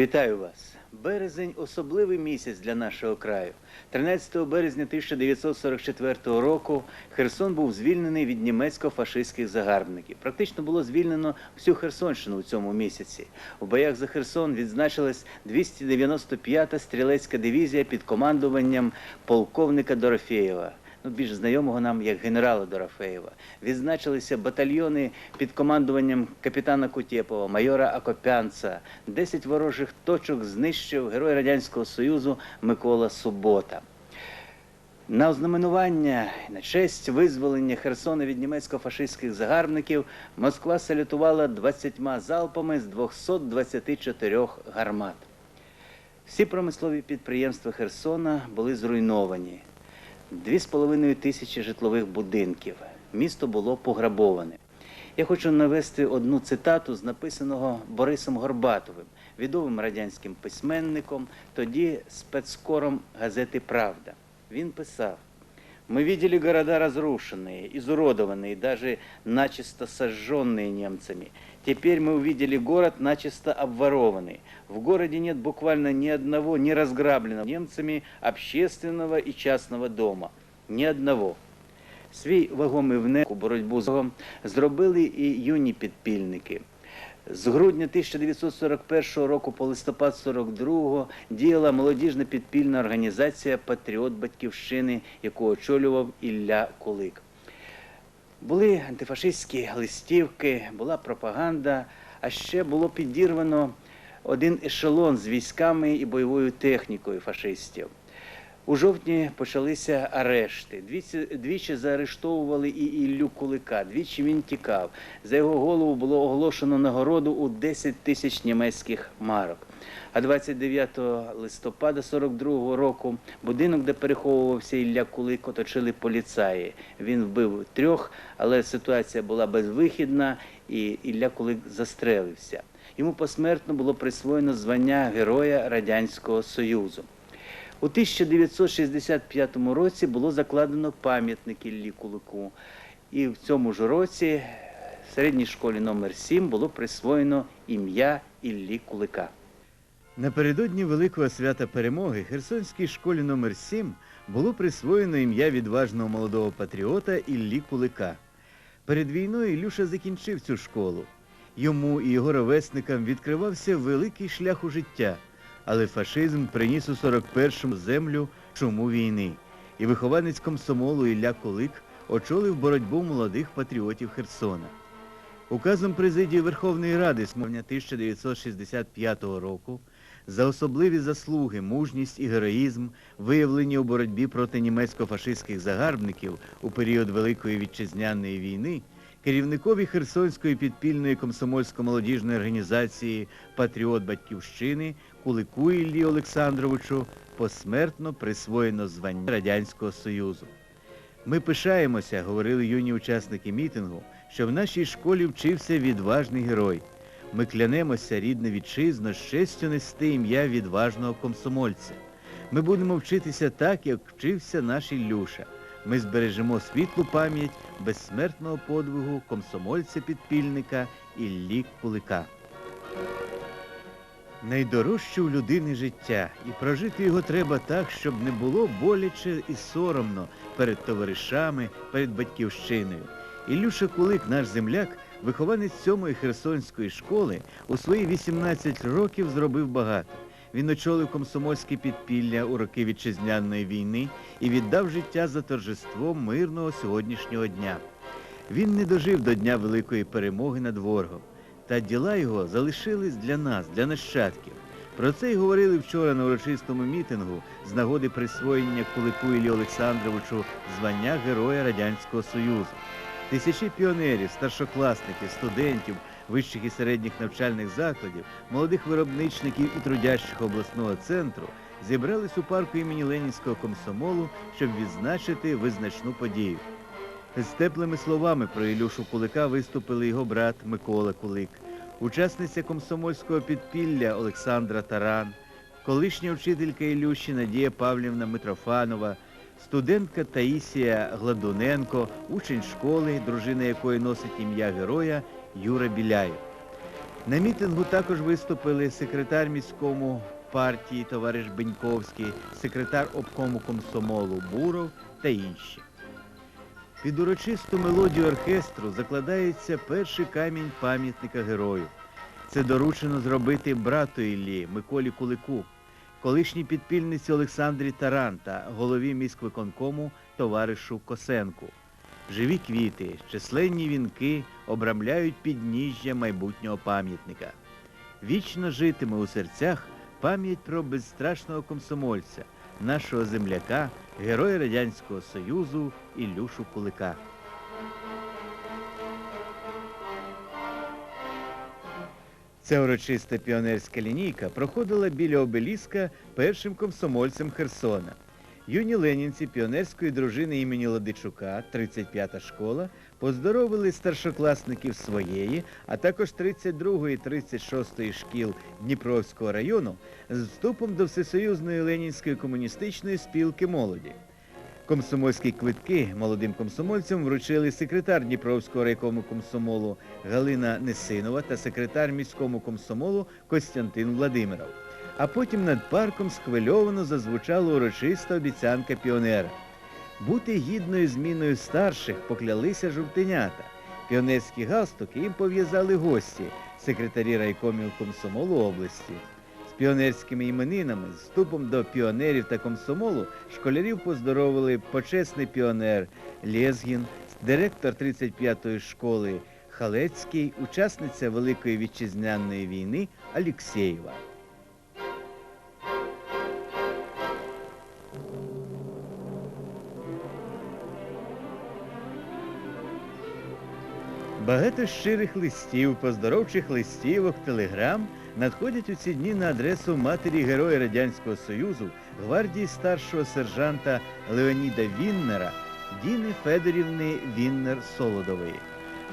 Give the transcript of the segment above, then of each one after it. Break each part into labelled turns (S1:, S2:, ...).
S1: Вітаю вас. Березень особливий місяць для нашого краю. 13 березня 1944 року Херсон був звільнений від німецько-фашистських загарбників. Практично було звільнено всю Херсонщину у цьому місяці. У боях за Херсон відзначилась 295-та стрілецька дивізія під командуванням полковника Дорофєєва ну, більш знайомого нам як генерала Дорофеєва. Відзначилися батальйони під командуванням капітана Кутєпова, майора Акопянца. Десять ворожих точок знищив герой Радянського Союзу Микола Субота. На ознаменування на честь визволення Херсона від німецько-фашистських загарбників Москва салютувала 20 залпами з 224 гармат. Всі промислові підприємства Херсона були зруйновані. Дві з половиною тисячі житлових будинків. Місто було пограбоване. Я хочу навести одну цитату з написаного Борисом Горбатовим, відомим радянським письменником, тоді спецкором газети Правда. Він писав: Мы видели города разрушенные, изуродованные, даже начисто сожженные немцами. Теперь мы увидели город начисто обворованный. В городе нет буквально ни одного не разграбленного немцами общественного и частного дома. Ни одного. Свій вагомий внесок у боротьбу з ворогом зробили і юні підпільники. З грудня 1941 року по листопад 42-го діяла молодіжна підпільна організація Патріот Батьківщини, яку очолював Ілля Кулик. Були антифашистські листівки, була пропаганда, а ще було підірвано один ешелон з військами і бойовою технікою фашистів. У жовтні почалися арешти. Двічі, двічі заарештовували і Іллю Кулика. Двічі він тікав. За його голову було оголошено нагороду у 10 тисяч німецьких марок. А 29 листопада 42 року будинок, де переховувався Ілля Кулик, оточили поліцаї. Він вбив трьох, але ситуація була безвихідна, і Ілля Кулик застрелився. Йому посмертно було присвоєно звання Героя Радянського Союзу. У 1965 році було закладено пам'ятник Іллі Кулику. І в цьому ж році в середній школі номер 7 було присвоєно ім'я Іллі Кулика. Напередодні Великого свята перемоги Херсонській школі номер 7 було присвоєно ім'я відважного молодого патріота Іллі Кулика. Перед війною Ілюша закінчив цю школу. Йому і його ровесникам відкривався великий шлях у життя, але фашизм приніс у 41-му землю шуму війни. І вихованець комсомолу Ілля Кулик очолив боротьбу молодих патріотів Херсона. Указом президії Верховної Ради з мовня 1965 року за особливі заслуги, мужність і героїзм, виявлені у боротьбі проти німецько-фашистських загарбників у період Великої вітчизняної війни, керівникові Херсонської підпільної комсомольсько-молодіжної організації Патріот Батьківщини Кулику Іллі Олександровичу посмертно присвоєно звання Радянського Союзу. Ми пишаємося, говорили юні учасники мітингу, що в нашій школі вчився відважний герой. Ми клянемося, рідна вітчизно, з честю нести ім'я відважного комсомольця. Ми будемо вчитися так, як вчився наш Ілюша. Ми збережемо світлу пам'ять безсмертного подвигу комсомольця-підпільника Іллі Кулика. Найдорожче у людини життя, і прожити його треба так, щоб не було боляче і соромно перед товаришами, перед батьківщиною. Ілюша Кулик, наш земляк, вихованець сьомої Херсонської школи, у свої 18 років зробив багато. Він очолив комсомольське підпілля у роки вітчизняної війни і віддав життя за торжество мирного сьогоднішнього дня. Він не дожив до Дня Великої перемоги над ворогом. Та діла його залишились для нас, для нащадків. Про це й говорили вчора на урочистому мітингу з нагоди присвоєння Кулику Іллі Олександровичу звання Героя Радянського Союзу. Тисячі піонерів, старшокласників, студентів, вищих і середніх навчальних закладів, молодих виробничників і трудящих обласного центру зібрались у парку імені Ленінського комсомолу, щоб відзначити визначну подію. З теплими словами про Ілюшу Кулика виступили його брат Микола Кулик, учасниця комсомольського підпілля Олександра Таран, колишня вчителька Ілюші Надія Павлівна Митрофанова, студентка Таїсія Гладуненко, учень школи, дружина якої носить ім'я героя Юра Біляєв. На мітингу також виступили секретар міському партії товариш Беньковський, секретар обкому комсомолу Буров та інші. Під урочисту мелодію оркестру закладається перший камінь пам'ятника герою. Це доручено зробити брату Іллі Миколі Кулику, колишній підпільниці Олександрі Таран та голові міськвиконкому товаришу Косенку. Живі квіти, численні вінки обрамляють підніжжя майбутнього пам'ятника. Вічно житиме у серцях пам'ять про безстрашного комсомольця, нашого земляка, героя Радянського Союзу Ілюшу Кулика. Ця урочиста піонерська лінійка проходила біля обеліска першим комсомольцем Херсона. Юні ленінці піонерської дружини імені Ладичука, 35-та школа, поздоровили старшокласників своєї, а також 32-ї і 36-ї шкіл Дніпровського району з вступом до Всесоюзної Ленінської комуністичної спілки молоді. Комсомольські квитки молодим комсомольцям вручили секретар Дніпровського райкому комсомолу Галина Несинова та секретар міському комсомолу Костянтин Владимиров. А потім над парком схвильовано зазвучала урочиста обіцянка піонера. Бути гідною зміною старших поклялися жовтенята. Піонерські галстуки їм пов'язали гості, секретарі райкомів комсомолу області. З піонерськими іменинами, з вступом до піонерів та комсомолу школярів поздоровили почесний піонер Лєзгін, директор 35-ї школи Халецький, учасниця Великої вітчизняної війни Алєксєєва. Багато щирих листів, поздоровчих листівок, телеграм надходять у ці дні на адресу матері Героя Радянського Союзу, гвардії старшого сержанта Леоніда Віннера, Діни Федорівни Віннер-Солодової.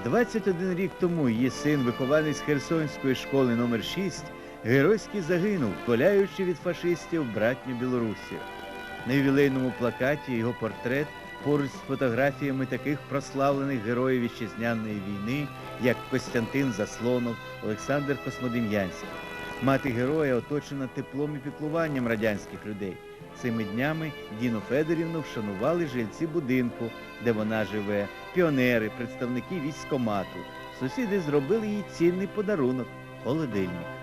S1: 21 рік тому її син, вихованець Херсонської школи номер 6 геройськи загинув, коляючи від фашистів братню Білорусію. На ювілейному плакаті його портрет поруч з фотографіями таких прославлених героїв вітчизняної війни, як Костянтин Заслонов, Олександр Космодем'янський. Мати героя оточена теплом і піклуванням радянських людей. Цими днями Діну Федорівну вшанували жильці будинку, де вона живе, піонери, представники військомату. Сусіди зробили їй цінний подарунок холодильник.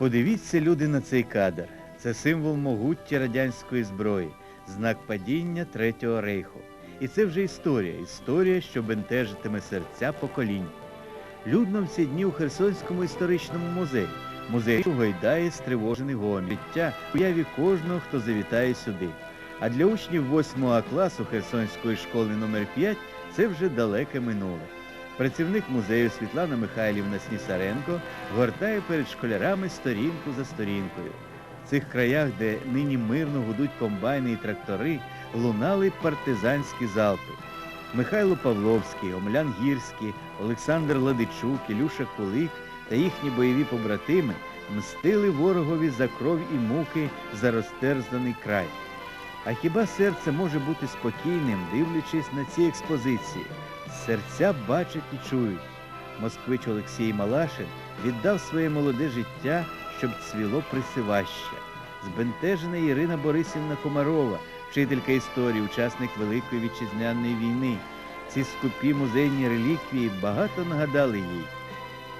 S1: Подивіться, люди, на цей кадр. Це символ могуття радянської зброї, знак падіння Третього рейху. І це вже історія, історія, що бентежитиме серця поколінь. Людно в ці дні у Херсонському історичному музеї. Музей гойдає стривожений гомін. Життя уяві кожного, хто завітає сюди. А для учнів 8 класу Херсонської школи номер 5 це вже далеке минуле. Працівник музею Світлана Михайлівна Снісаренко гортає перед школярами сторінку за сторінкою. В цих краях, де нині мирно гудуть комбайни і трактори, лунали партизанські залпи. Михайло Павловський, Омлян Гірський, Олександр Ладичук, Ілюша Кулик та їхні бойові побратими мстили ворогові за кров і муки за розтерзаний край. А хіба серце може бути спокійним, дивлячись на ці експозиції? Серця бачать і чують. Москвич Олексій Малашин віддав своє молоде життя, щоб цвіло присиваще. Збентежена Ірина Борисівна Комарова, вчителька історії, учасник Великої вітчизняної війни. Ці скупі музейні реліквії багато нагадали їй.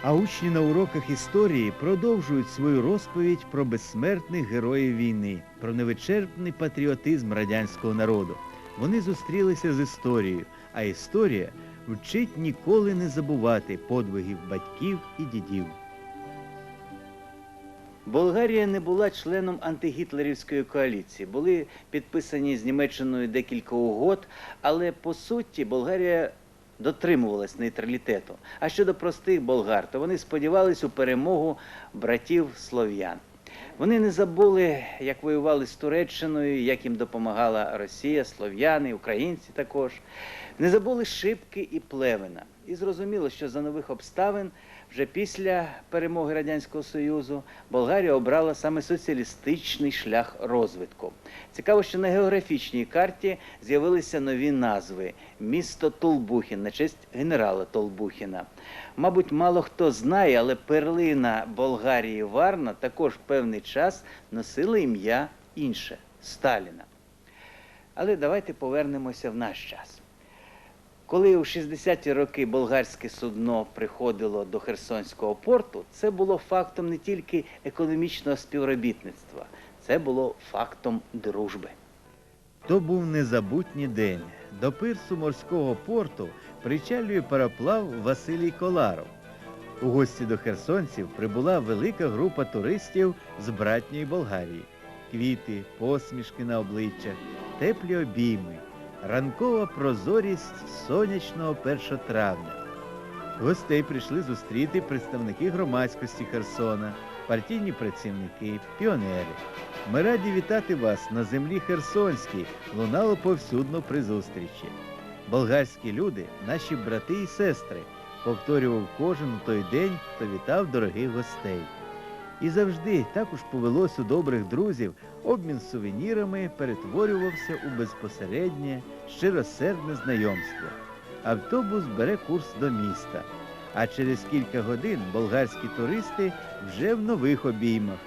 S1: А учні на уроках історії продовжують свою розповідь про безсмертних героїв війни, про невичерпний патріотизм радянського народу. Вони зустрілися з історією, а історія вчить ніколи не забувати подвигів батьків і дідів. Болгарія не була членом антигітлерівської коаліції. Були підписані з Німеччиною декілька угод, але по суті Болгарія дотримувалась нейтралітету. А щодо простих болгар, то вони сподівались у перемогу братів слов'ян. Вони не забули, як воювали з Туреччиною, як їм допомагала Росія, слов'яни, українці також. Не забули шибки і плевена. І зрозуміло, що за нових обставин вже після перемоги Радянського Союзу Болгарія обрала саме соціалістичний шлях розвитку. Цікаво, що на географічній карті з'явилися нові назви: місто Толбухін на честь генерала Толбухіна. Мабуть, мало хто знає, але перлина Болгарії Варна також певний час носила ім'я інше Сталіна. Але давайте повернемося в наш час. Коли у 60-ті роки болгарське судно приходило до Херсонського порту, це було фактом не тільки економічного співробітництва, це було фактом дружби. То був незабутній день. До пирсу морського порту причалює пароплав Василій Коларов. У гості до херсонців прибула велика група туристів з братньої Болгарії. Квіти, посмішки на обличчях, теплі обійми, ранкова прозорість сонячного 1 травня. Гостей прийшли зустріти представники громадськості Херсона, партійні працівники, піонери. Ми раді вітати вас на землі Херсонській, лунало повсюдно при зустрічі. Болгарські люди, наші брати і сестри, повторював кожен у той день, хто вітав дорогих гостей. І завжди також повелось у добрих друзів, обмін сувенірами перетворювався у безпосереднє, щиросердне знайомство. Автобус бере курс до міста. А через кілька годин болгарські туристи вже в нових обіймах.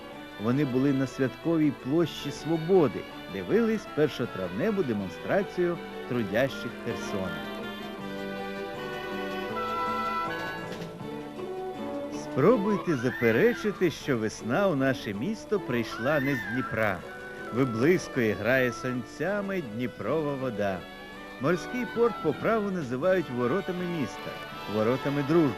S1: Вони були на святковій площі Свободи, дивились першотравневу демонстрацію трудящих Херсона. Спробуйте заперечити, що весна у наше місто прийшла не з Дніпра. Виблискує, грає сонцями Дніпрова вода. Морський порт по праву називають воротами міста, воротами дружби.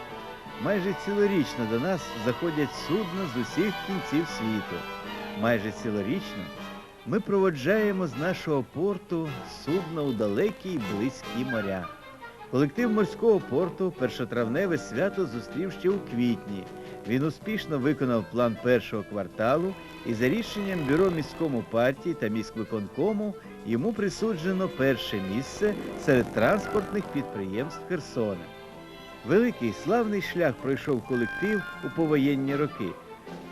S1: Майже цілорічно до нас заходять судна з усіх кінців світу. Майже цілорічно ми проводжаємо з нашого порту судна у далекі й близькі моря. Колектив морського порту першотравневе свято зустрів ще у квітні. Він успішно виконав план першого кварталу і за рішенням бюро міському партії та міськвиконкому йому присуджено перше місце серед транспортних підприємств Херсона. Великий славний шлях пройшов колектив у повоєнні роки.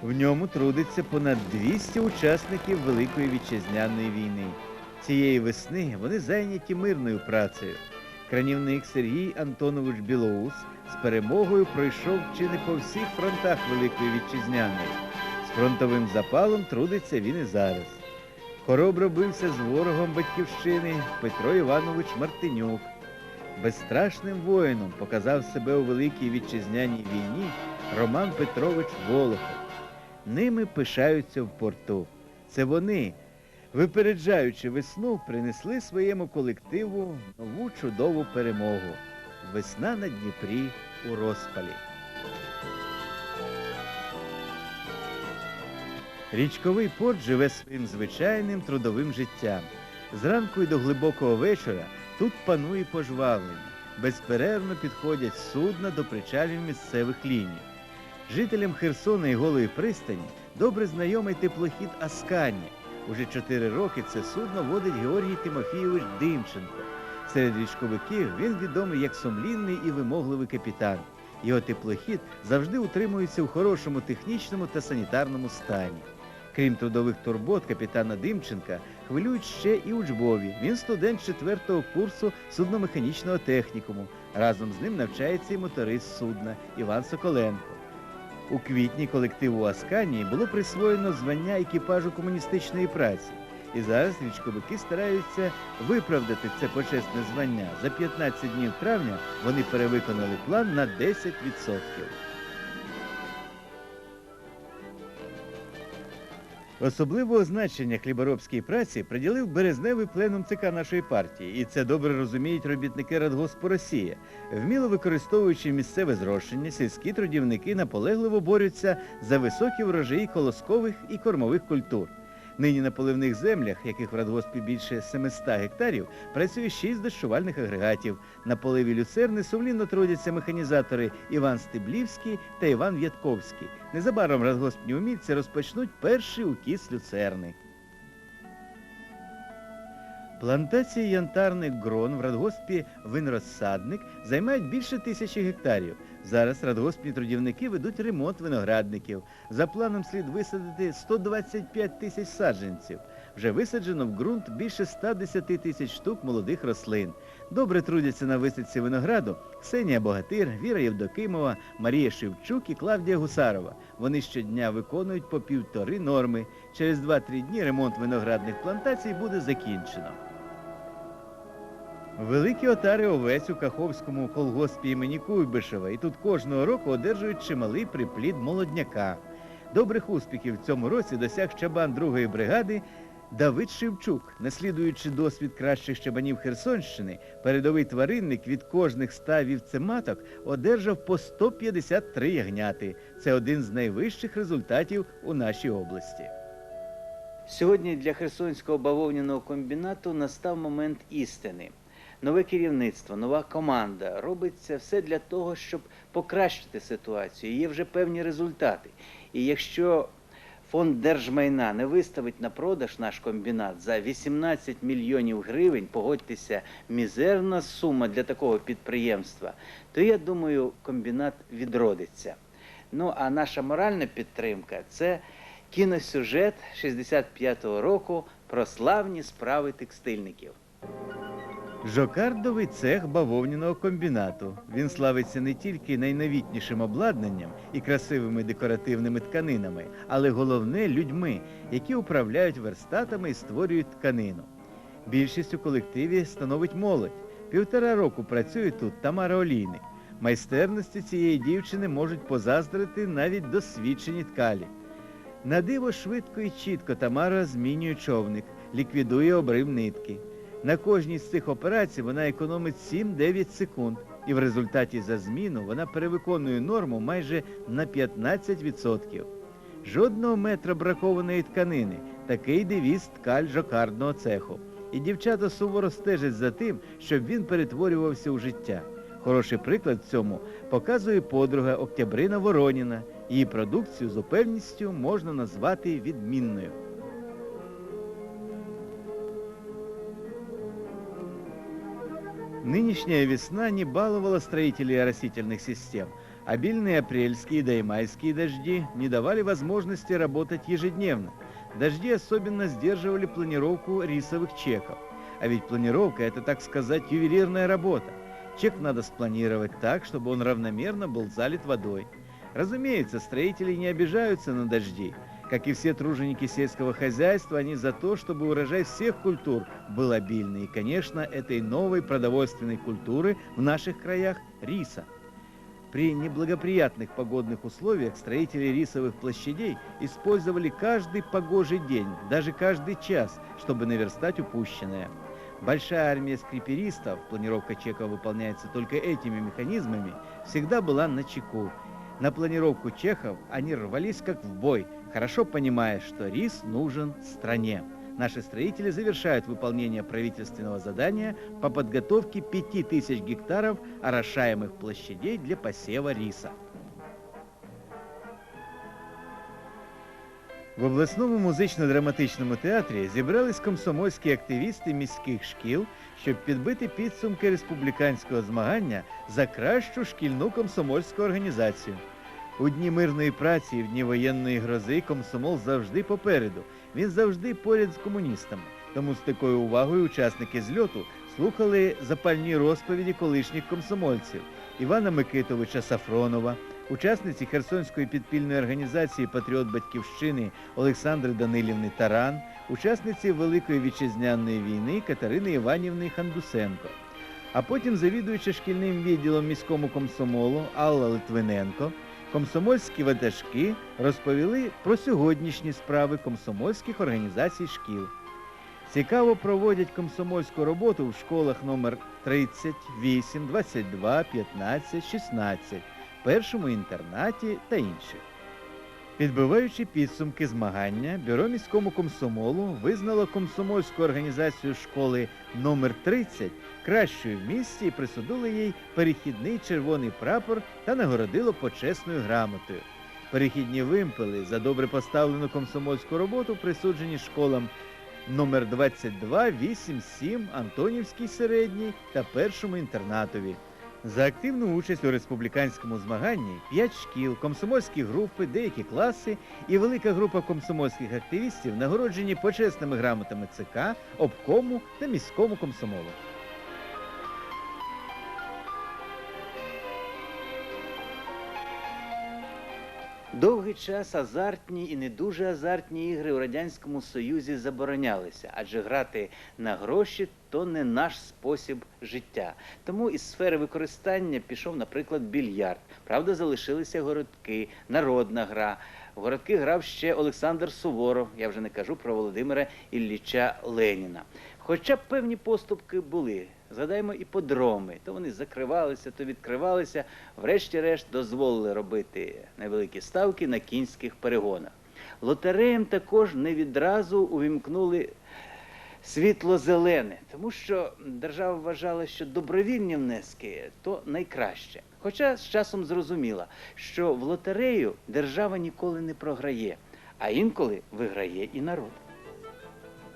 S1: В ньому трудиться понад 200 учасників Великої вітчизняної війни. Цієї весни вони зайняті мирною працею. Кранівник Сергій Антонович Білоус з перемогою пройшов чи не по всіх фронтах Великої Вітчизняної. З фронтовим запалом трудиться він і зараз. Хоробро бився з ворогом батьківщини Петро Іванович Мартинюк. Безстрашним воїном показав себе у Великій Вітчизняній війні Роман Петрович Волохов. Ними пишаються в порту. Це вони, випереджаючи весну, принесли своєму колективу нову чудову перемогу. Весна на Дніпрі у розпалі. Річковий порт живе своїм звичайним трудовим життям. Зранку і до глибокого вечора тут панує пожвавлення. Безперервно підходять судна до причалів місцевих ліній. Жителям Херсона і Голої пристані добре знайомий теплохід Аскані. Уже чотири роки це судно водить Георгій Тимофійович Димченко. Серед річковиків він відомий як сумлінний і вимогливий капітан. Його теплохід завжди утримується в хорошому технічному та санітарному стані. Крім трудових турбот капітана Димченка, хвилюють ще і учбові. Він студент четвертого курсу судномеханічного технікуму. Разом з ним навчається і моторист судна Іван Соколенко. У квітні колективу Асканії було присвоєно звання екіпажу комуністичної праці. І зараз річковики стараються виправдати це почесне звання. За 15 днів травня вони перевиконали план на 10%. Особливого значення хліборобській праці приділив березневий пленум ЦК нашої партії, і це добре розуміють робітники Радгоспу Росія. Вміло використовуючи місцеве зрошення, сільські трудівники наполегливо борються за високі врожаї колоскових і кормових культур. Нині на поливних землях, яких в радгоспі більше 700 гектарів, працює 6 дощувальних агрегатів. На поливі люцерни сумлінно трудяться механізатори Іван Стеблівський та Іван В'ятковський. Незабаром радгоспні умільці розпочнуть перший укіс люцерни. Плантації янтарних грон в радгоспі винрозсадник займають більше тисячі гектарів. Зараз радгоспні трудівники ведуть ремонт виноградників. За планом слід висадити 125 тисяч саджанців. Вже висаджено в ґрунт більше 110 тисяч штук молодих рослин. Добре трудяться на висадці винограду Ксенія Богатир, Віра Євдокимова, Марія Шевчук і Клавдія Гусарова. Вони щодня виконують по півтори норми. Через 2-3 дні ремонт виноградних плантацій буде закінчено. Великі отари овець у Каховському колгоспі імені Куйбишева, і тут кожного року одержують чималий приплід молодняка. Добрих успіхів в цьому році досяг чабан другої бригади Давид Шевчук, наслідуючи досвід кращих чабанів Херсонщини, передовий тваринник від кожних ста вівцематок одержав по 153 ягняти. Це один з найвищих результатів у нашій області. Сьогодні для Херсонського бавовняного комбінату настав момент істини. Нове керівництво, нова команда робиться все для того, щоб покращити ситуацію. Є вже певні результати. І якщо фонд держмайна не виставить на продаж наш комбінат за 18 мільйонів гривень, погодьтеся, мізерна сума для такого підприємства, то я думаю, комбінат відродиться. Ну а наша моральна підтримка це кіносюжет 65-го року про славні справи текстильників. Жокардовий цех бавовняного комбінату. Він славиться не тільки найновітнішим обладнанням і красивими декоративними тканинами, але головне людьми, які управляють верстатами і створюють тканину. Більшість у колективі становить молодь. Півтора року працює тут Тамара Олійник. Майстерності цієї дівчини можуть позаздрити навіть досвідчені ткалі. На диво швидко і чітко Тамара змінює човник, ліквідує обрив нитки. На кожній з цих операцій вона економить 7-9 секунд, і в результаті за зміну вона перевиконує норму майже на 15%. Жодного метра бракованої тканини такий девіз ткаль жокардного цеху. І дівчата суворо стежать за тим, щоб він перетворювався у життя. Хороший приклад цьому показує подруга Октябрина Вороніна. Її продукцію з упевністю можна назвати відмінною. Нынешняя весна не баловала строителей оросительных систем. Обильные апрельские да и майские дожди не давали возможности работать ежедневно. Дожди особенно сдерживали планировку рисовых чеков. А ведь планировка – это, так сказать, ювелирная работа. Чек надо спланировать так, чтобы он равномерно был залит водой. Разумеется, строители не обижаются на дожди. Как и все труженики сельского хозяйства, они за то, чтобы урожай всех культур был обильный. И, конечно, этой новой продовольственной культуры в наших краях – риса. При неблагоприятных погодных условиях строители рисовых площадей использовали каждый погожий день, даже каждый час, чтобы наверстать упущенное. Большая армия скриперистов, планировка чеков выполняется только этими механизмами, всегда была на чеку. На планировку чехов они рвались как в бой, хорошо понимая, что рис нужен стране. Наши строители завершают выполнение правительственного задания по подготовке 5000 гектаров орошаемых площадей для посева риса. В обласному музично-драматичному театрі зібрались комсомольські активісти міських шкіл, щоб підбити підсумки республіканського змагання за кращу шкільну комсомольську організацію. У дні мирної праці і в дні воєнної грози комсомол завжди попереду. Він завжди поряд з комуністами. Тому з такою увагою учасники зльоту слухали запальні розповіді колишніх комсомольців Івана Микитовича Сафронова, учасниці Херсонської підпільної організації Патріот Батьківщини Олександри Данилівни Таран, учасниці Великої вітчизняної війни Катерини Іванівни Хандусенко. А потім завідуючи шкільним відділом міському комсомолу Алла Литвиненко. Комсомольські ватажки розповіли про сьогоднішні справи комсомольських організацій шкіл. Цікаво проводять комсомольську роботу в школах номер 38, 22, 15, 16, першому інтернаті та інших. Підбиваючи підсумки змагання, бюро міському комсомолу визнало комсомольську організацію школи номер 30 кращою в місті і присудило їй перехідний червоний прапор та нагородило почесною грамотою. Перехідні вимпели за добре поставлену комсомольську роботу присуджені школам номер 22, 8, 7, Антонівський середній та першому інтернатові. За активну участь у республіканському змаганні п'ять шкіл, комсомольські групи, деякі класи і велика група комсомольських активістів нагороджені почесними грамотами ЦК, обкому та міському комсомолу. Довгий час азартні і не дуже азартні ігри у Радянському Союзі заборонялися, адже грати на гроші то не наш спосіб життя. Тому із сфери використання пішов, наприклад, більярд. Правда, залишилися городки, народна гра. В городки грав ще Олександр Суворов, я вже не кажу про Володимира Ілліча Леніна. Хоча певні поступки були. Згадаємо подроми. То вони закривалися, то відкривалися. Врешті-решт дозволили робити невеликі ставки на кінських перегонах. Лотереям також не відразу увімкнули світло-зелене, тому що держава вважала, що добровільні внески то найкраще. Хоча з часом зрозуміла, що в лотерею держава ніколи не програє, а інколи виграє і народ.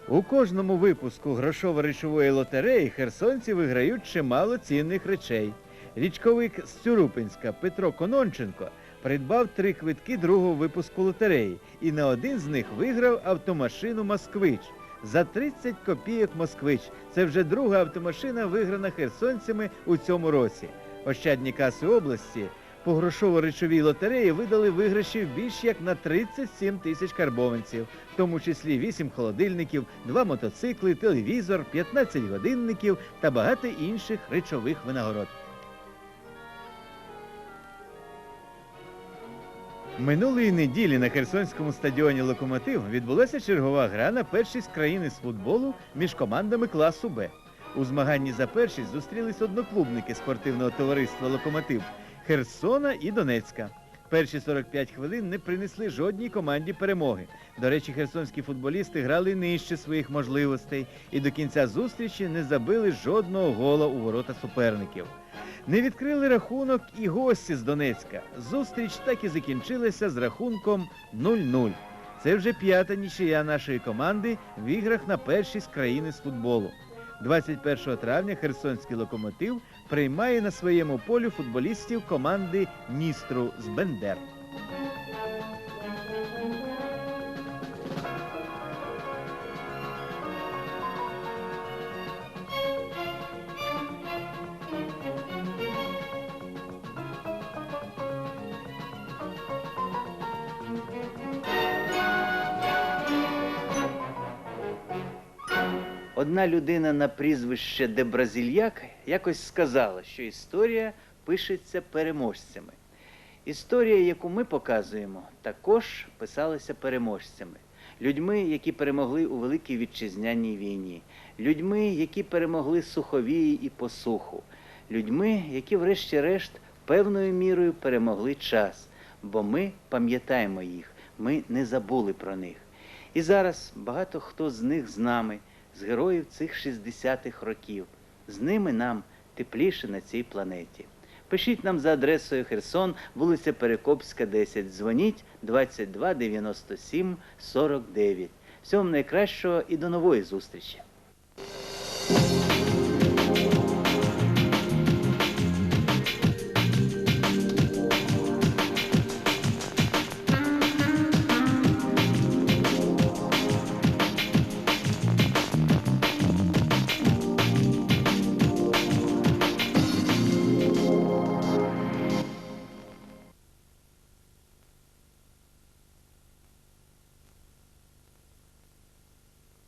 S1: У кожному випуску грошово-речової лотереї херсонці виграють чимало цінних речей. Річковик з Цюрупинська Петро Кононченко придбав три квитки другого випуску лотереї і на один з них виграв автомашину Москвич. За 30 копійок Москвич. Це вже друга автомашина, виграна херсонцями у цьому році. Ощадні каси області по грошово-речовій лотереї видали виграшів більш як на 37 тисяч карбованців, в тому числі 8 холодильників, 2 мотоцикли, телевізор, 15 годинників та багато інших речових винагород. Минулої неділі на Херсонському стадіоні Локомотив відбулася чергова гра на першість країни з футболу між командами класу Б. У змаганні за першість зустрілись одноклубники спортивного товариства Локомотив Херсона і Донецька. Перші 45 хвилин не принесли жодній команді перемоги. До речі, херсонські футболісти грали нижче своїх можливостей і до кінця зустрічі не забили жодного гола у ворота суперників. Не відкрили рахунок і гості з Донецька. Зустріч так і закінчилася з рахунком 0-0. Це вже п'ята нічия нашої команди в іграх на першість країни з футболу. 21 травня Херсонський локомотив приймає на своєму полі футболістів команди Ністру з Бендер. Одна людина на прізвище Дебразільяк якось сказала, що історія пишеться переможцями. Історія, яку ми показуємо, також писалася переможцями. Людьми, які перемогли у Великій Вітчизняній війні, людьми, які перемогли суховії і посуху, людьми, які, врешті-решт, певною мірою перемогли час, бо ми пам'ятаємо їх, ми не забули про них. І зараз багато хто з них з нами, з героїв цих 60-х років. З ними нам тепліше на цій планеті. Пишіть нам за адресою Херсон, вулиця Перекопська, 10. Дзвоніть 22 97 49. Всього вам найкращого і до нової зустрічі!